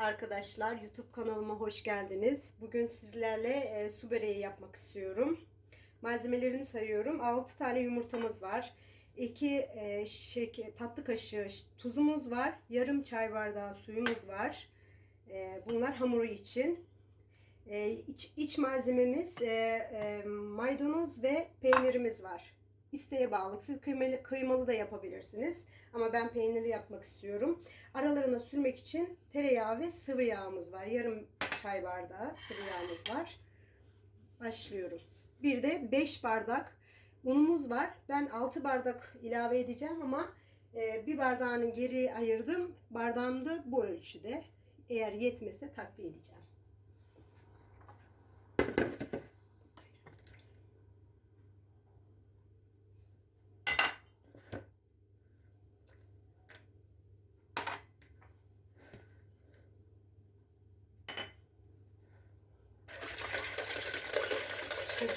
arkadaşlar YouTube kanalıma hoş geldiniz. Bugün sizlerle e, su böreği yapmak istiyorum. Malzemelerini sayıyorum. 6 tane yumurtamız var. 2 e, şeker, tatlı kaşığı tuzumuz var. Yarım çay bardağı suyumuz var. E, bunlar hamuru için. E, iç, iç malzememiz e, e, maydanoz ve peynirimiz var. İsteğe bağlı. Siz kıymalı, kıymalı da yapabilirsiniz. Ama ben peynirli yapmak istiyorum. Aralarına sürmek için tereyağı ve sıvı yağımız var. Yarım çay bardağı sıvı yağımız var. Başlıyorum. Bir de 5 bardak unumuz var. Ben 6 bardak ilave edeceğim ama e, bir bardağını geri ayırdım. Bardağım da bu ölçüde. Eğer yetmezse takviye edeceğim.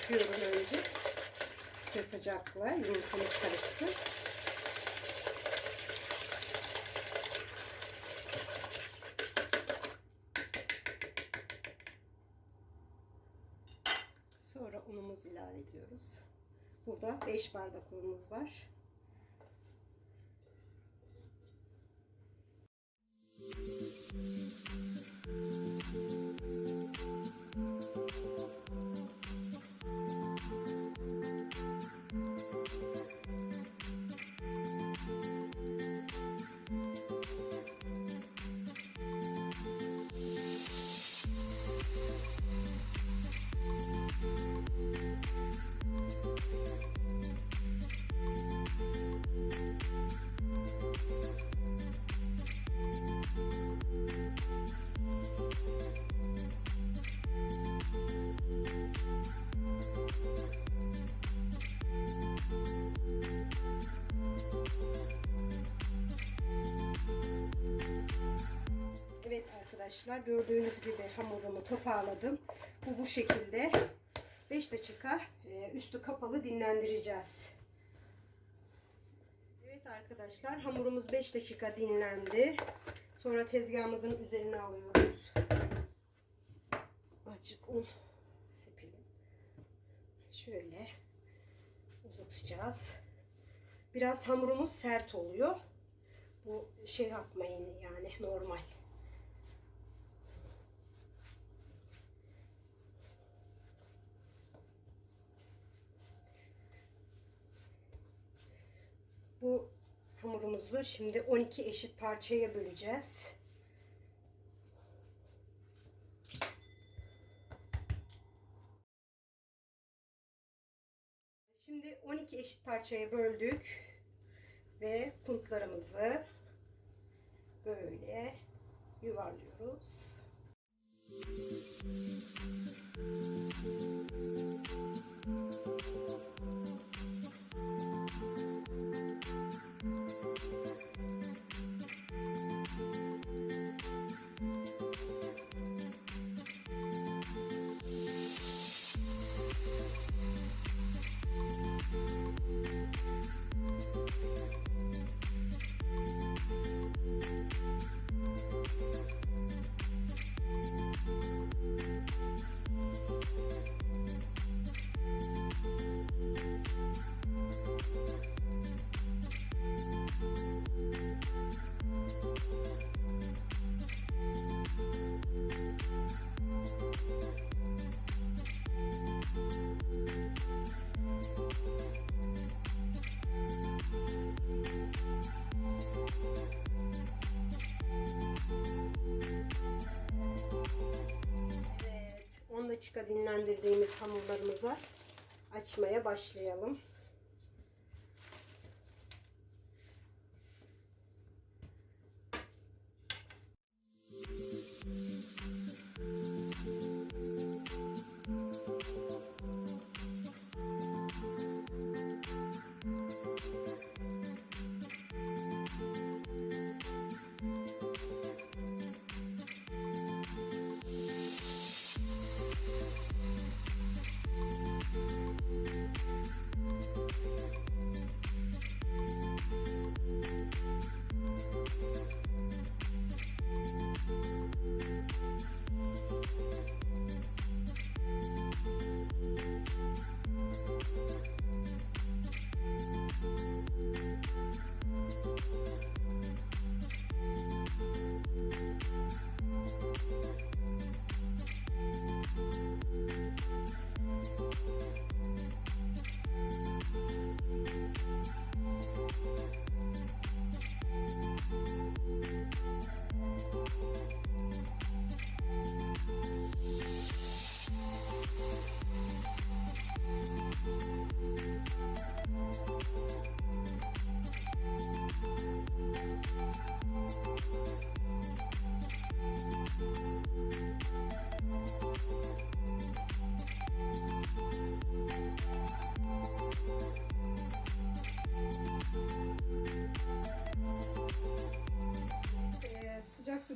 Çırpıyorum önce. Çırpacakla yumurtamız karışsın. Sonra unumuzu ilave ediyoruz. Burada 5 bardak unumuz var. Arkadaşlar gördüğünüz gibi hamurumu toparladım. Bu bu şekilde 5 dakika e, üstü kapalı dinlendireceğiz. Evet arkadaşlar hamurumuz 5 dakika dinlendi. Sonra tezgahımızın üzerine alıyoruz. Azıcık un sepelim. Şöyle uzatacağız. Biraz hamurumuz sert oluyor. Bu şey yapmayın yani normal. Bu hamurumuzu şimdi 12 eşit parçaya böleceğiz. Şimdi 12 eşit parçaya böldük ve kuntlarımızı böyle yuvarlıyoruz. Evet, dakika dinlendirdiğimiz hamurlarımıza açmaya başlayalım.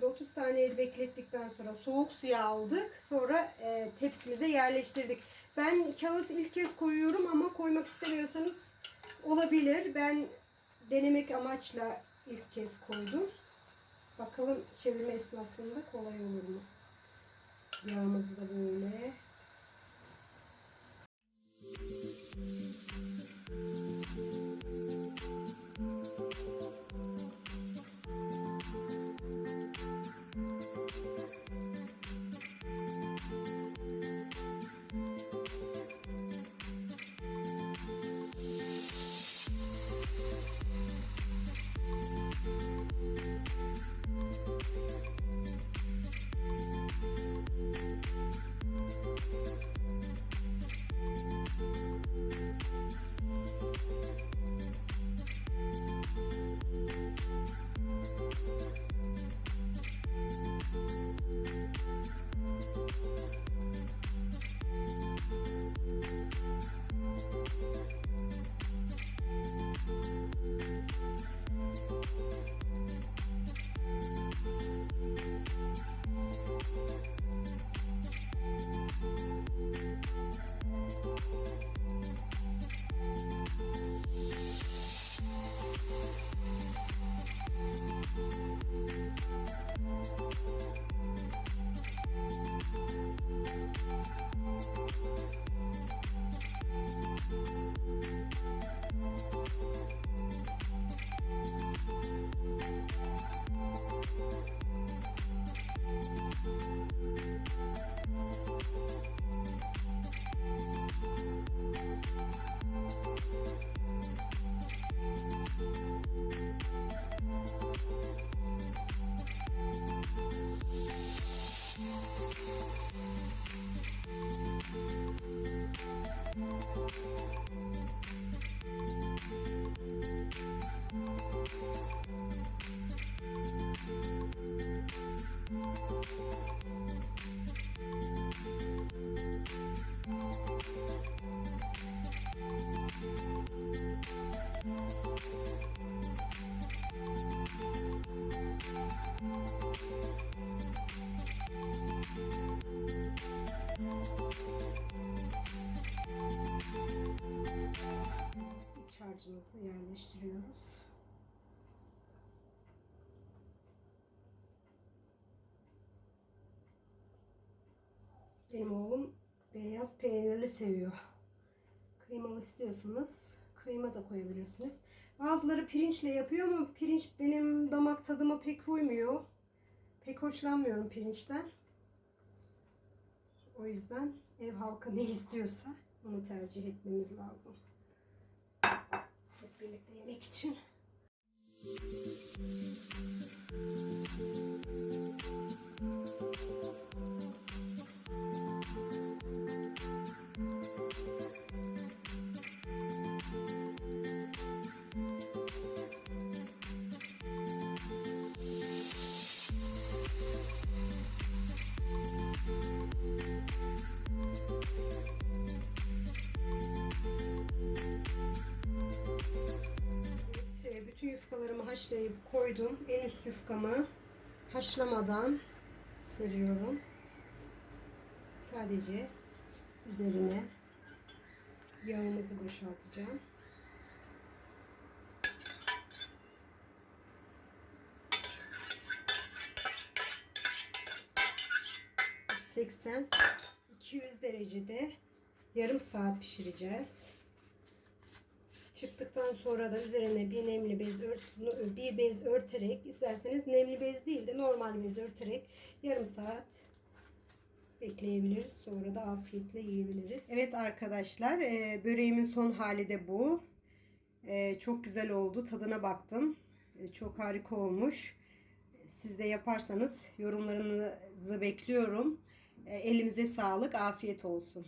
30 saniye beklettikten sonra soğuk suya aldık. Sonra e, tepsimize yerleştirdik. Ben kağıt ilk kez koyuyorum ama koymak istemiyorsanız olabilir. Ben denemek amaçla ilk kez koydum. Bakalım çevirme esnasında kolay olur mu? Yağımızı da böyle. İç harcımızı yerleştiriyoruz. Benim oğlum beyaz peynirli seviyor. Kıymalı istiyorsanız kıyma da koyabilirsiniz. Bazıları pirinçle yapıyor ama pirinç benim damak tadıma pek uymuyor. Pek hoşlanmıyorum pirinçten. O yüzden ev halkı ne istiyorsa onu tercih etmemiz lazım. Hep birlikte yemek için. Evet, haşlayıp koydum. En üst yufkamı haşlamadan seriyorum. Sadece üzerine yağımızı boşaltacağım. ...80 200 derecede yarım saat pişireceğiz. Çıktıktan sonra da üzerine bir nemli bez ört, bir bez örterek isterseniz nemli bez değil de normal bez örterek yarım saat bekleyebiliriz. Sonra da afiyetle yiyebiliriz. Evet arkadaşlar e, böreğimin son hali de bu. E, çok güzel oldu. Tadına baktım. E, çok harika olmuş. Siz de yaparsanız yorumlarınızı bekliyorum. E, elimize sağlık. Afiyet olsun.